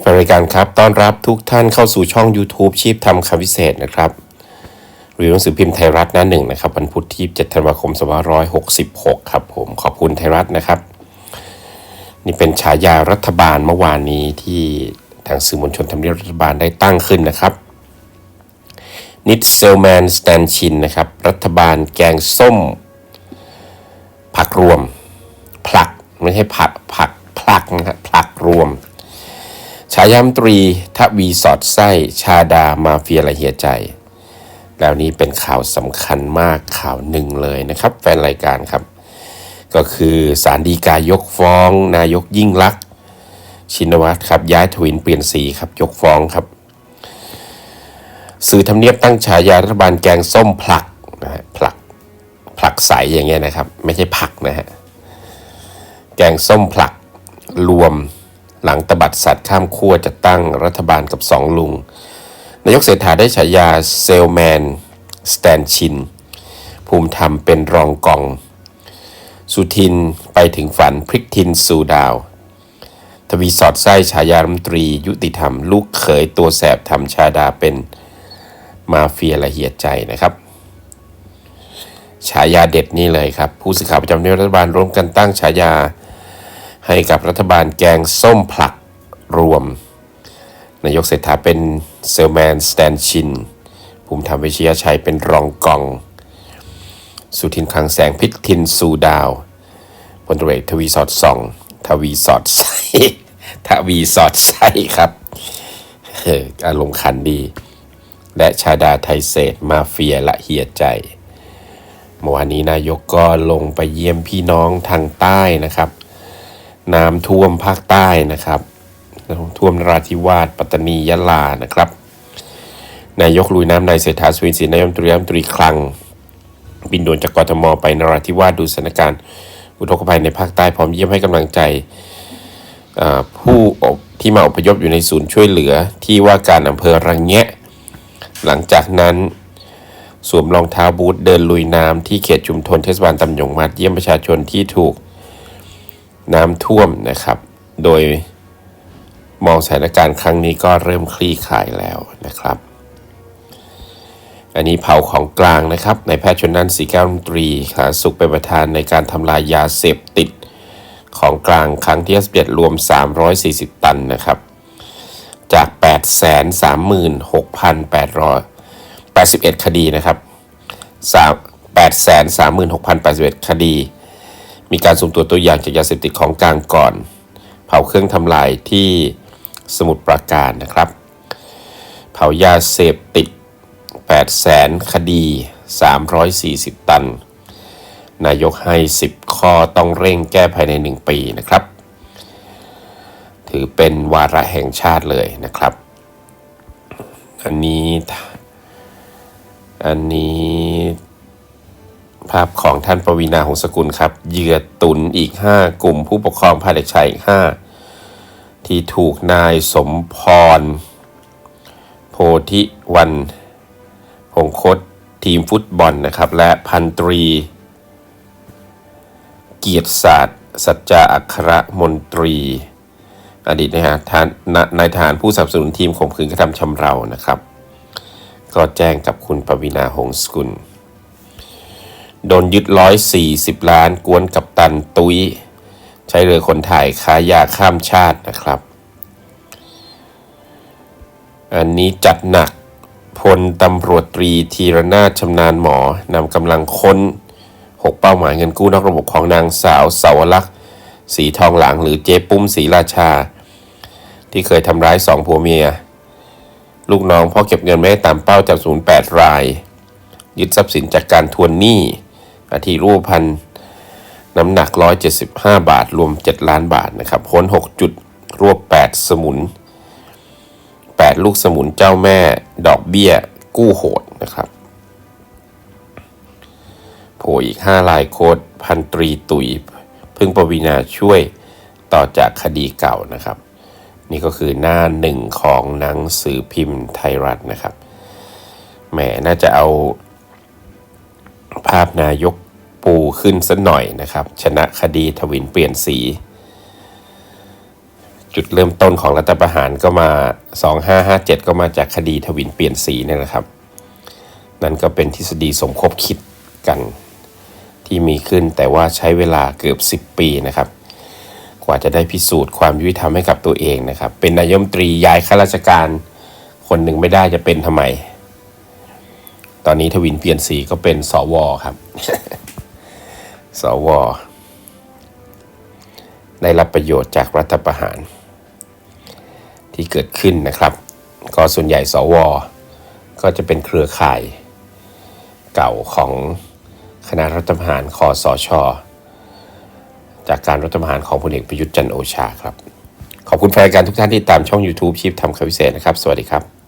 แฟนรายการครับ ต้อนรับทุกท่านเข้าสู่ช่อง YouTube ชีพทำคำพิเศษนะครับรีวิวหนังสือพิมพ์ไทยรัฐหน้าหนึ่งนะครับ วันพุธที่7ธันวาคม2566 ครับผม ขอบคุณไทยรัฐนะครับ นี่เป็นฉายารัฐบาลเมื่อวานนี้ที่ทางสื่อมวลชนทำเนียบรัฐบาลได้ตั้งขึ้นนะครับนิดเซลแมนสแตนชินนะครับ รัฐบาลแกงส้ม ผักรวม ผลัก ไม่ใช่ผักผักผลักนะครับผลักรวมายามตรีทวีสอดไส้ ชาดามาเฟียละเฮียใจ แล้วนี้เป็นข่าวสำคัญมากข่าวหนึ่งเลยนะครับ แฟนรายการครับ ก็คือสารดีกายกฟ้อง นายกยิ่งลักษณ์ชินวัตรครับ ย้ายทวินเปลี่ยนสีครับ ยกฟ้องครับ สื่อทำเนียบตั้งฉายารัฐบาลแกงส้มผลักนะฮะผลักผลักใสอย่างเงี้ยนะครับ ไม่ใช่ผักนะฮะแกงส้มผลักรวม หลังตบัดสัตว์ข้ามขั้วจะตั้งรัฐบาลกับสองลุง นายกเศรษฐาได้ฉายาเซลแมน สแตนชิน ภูมิธรรมเป็นรองกอง สุทินไปถึงฝันพริกทินสู่ดาว ทวีสอดไส้ฉายารัฐมนตรี ยุติธรรม ลูกเขยตัวแสบทำชาดาเป็นมาเฟียละเหียดใจนะครับฉายาเด็ดนี่เลยครับ ผู้สื่อข่าวประจำเนียบรัฐบาลร่วมกันตั้งฉายา ให้กับรัฐบาลแกงส้มผลักรวม นายกเศรษฐาเป็นเซลแมนสแตนชิน ภูมิธรรมวิชยชัยเป็นรองกอง สุทินคลังแสงพิษทินสูดาวพลตรวจเอกทวีสอดส่อง ทวีสอดไส้ทวีสอดไส้ครับอออารมณ์ขันดี และชาดาไทยเศษมาเฟียละเฮียใจเมื่อวานนี้นายกก็ลงไปเยี่ยมพี่น้องทางใต้นะครับ น้ำท่วมภาคใต้นะครับน้ำท่วมนราธิวาสปัตตานียะลานะครับ นายกลุยน้ำนายเศรษฐาสวินศรีนายมตรีรัฐมนตรีคลัง บินด่วนจากกทมไปนราธิวาสดูสถานการณ์ อุทกภัยในภาคใต้พร้อมเยี่ยมให้กำลังใจผู้อบที่มาอพยพอยู่ในศูนย์ช่วยเหลือที่ว่าการอำเภอระแงะ หลังจากนั้นสวมรองเท้าบูทเดินลุยน้ำที่เขตชุมชนเทศบาลตำยงมัดเยี่ยมประชาชนที่ถูก น้ำท่วมนะครับ โดยมองสถานการณ์ครั้งนี้ก็เริ่มคลี่คลายแล้วนะครับ อันนี้เผาของกลางนะครับในายแพทย์ชนนันท์ศรีแก้วรัฐมนตรีสาสุขเป็นประธานในการทำลายยาเสพติดของกลางครั้งที่11รวม 340 ตันนะครับ จาก 836,881 คดีนะครับ 836,081 คดี มีการสุ่มตรวจตัวอย่างจากยาเสพติดของกลางก่อน เผาเครื่องทำลายที่สมุทรปราการนะครับ เผายาเสพติด8แสนคดี 340 ตัน นายกให้ 10 ข้อต้องเร่งแก้ภายใน 1 ปีนะครับ ถือเป็นวาระแห่งชาติเลยนะครับ อันนี้ อันนี้ ภาพของท่านปวีนาหงสกุลครับเหยื่อตุนอีก 5 กลุ่มผู้ปกครองพาเด็กชายอีก 5 ที่ถูกนายสมพร โพธิวันหงคตทีมฟุตบอลนะครับ และพันตรี เกียรติศาสตร์ สัจจาอัครมนตรี อดีตนะฮะทานนายทหารผู้สนับสนุนทีมข่มขืนกระทำชำเรานะครับ ก็แจ้งกับคุณปวีนาหงสกุล โดนยึดร้อยสี่สิบล้านกวนกับตันตุยใช้เรือคนถ่ายค้ายาข้ามชาตินะครับ อันนี้จัดหนักพลตำรวจตรีธีรนาชำนาญหมอนำกำลังค้น 6 เป้าหมายเงินกู้นอกระบบของนางสาวสาวลักษ์สีทองหลังหรือเจ๊ปุ้มสีราชา ที่เคยทำร้ายสองผัวเมีย ลูกน้องพ่อเก็บเงินไม่ได้ตามเป้าจับศูนย์แปดราย ยึดทรัพย์สินจากการทวนหนี้ อาทิรูปพันน้ำหนัก 175 บาท รวม 7 ล้านบาทนะครับค้น 6 จุด รวบ 8 สมุน 8 ลูกสมุนเจ้าแม่ ดอกเบี้ย กู้โหดนะครับโผล่อีก 5 ลายโคดพันตรีตุยพึ่งปวีนาช่วยต่อจากคดีเก่านะครับ นี่ก็คือหน้าหนึ่งของหนังสือพิมพ์ไทยรัฐนะครับแหมน่าจะเอาภาพนายก ปูขึ้นสักหน่อยนะครับ ชนะคดีทวินเปลี่ยนสี จุดเริ่มต้นของรัฐประหารก็มา 2557 ก็มาจากคดีทวินเปลี่ยนสีนี่ยนะครับ นั่นก็เป็นทฤษฎีสมคบคิดกันที่มีขึ้นแต่ว่าใช้เวลาเกือบ 10 ปีนะครับ กว่าจะได้พิสูจน์ความยุติธรรมให้กับตัวเองนะครับ เป็นนายมตรีย้ายข้าราชการคนหนึ่งไม่ได้จะเป็นทำไม ตอนนี้ทวินเปลี่ยนสีก็เป็นสวครับ สวได้รับประโยชน์จากรัฐประหาร ที่เกิดขึ้นนะครับ ก็ส่วนใหญ่สว ก็จะเป็นเครือข่าย เก่าของคณะรัฐประหารคอสชจากการรัฐประหารของพลเอกประยุทธ์จันโอชาครับ ขอบคุณแฟนรายการทุกท่านที่ตามช่อง YouTube ชิปทำคำพิเศษนะครับ สวัสดีครับ